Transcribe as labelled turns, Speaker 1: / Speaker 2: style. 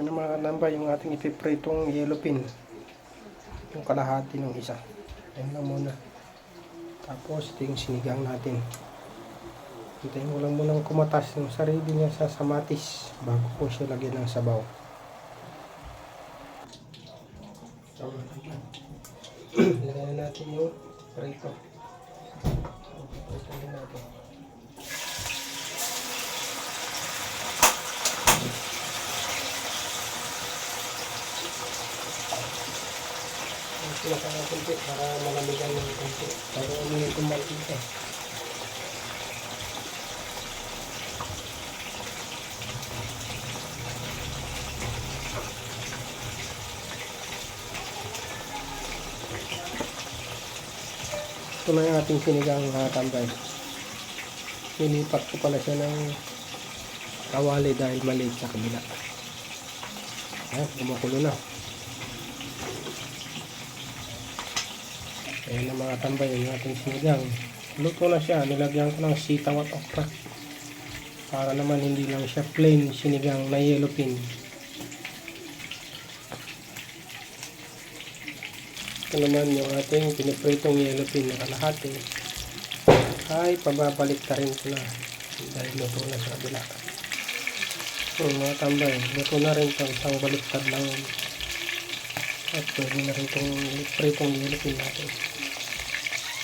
Speaker 1: Yan ang mga namba yung ating ipipritong yellow pin. Yung kalahati ng isa. Yan lang muna. Tapos ito yung sinigang natin. Hintayin mo lang munang kumatas yung sarili niya sa samatis bago po siya lagyan ng sabaw. Lagyan na natin yung prito. Ito na kunti para malamigan ng kunti. Para umihin itong mantika. Ito na yung ating sinigang mga tambay. Nilipat ko pala siya ng kawali dahil maliit sa kabila. Ayan, kumukulo na. Ayan ang mga tambay yung ating sinigang. Luto na siya. Nilagyan ko ng sitaw at okra. Para naman hindi lang siya plain sinigang na yellow pin. Ito naman yung ating pinipritong yellow pin na kalahati. Ay, pababalik ka rin ko na. Dahil luto na sa kabila. So, mga tambay, luto na rin ito. Isang baliktad lang. At pwede na rin itong pritong yellow pin natin.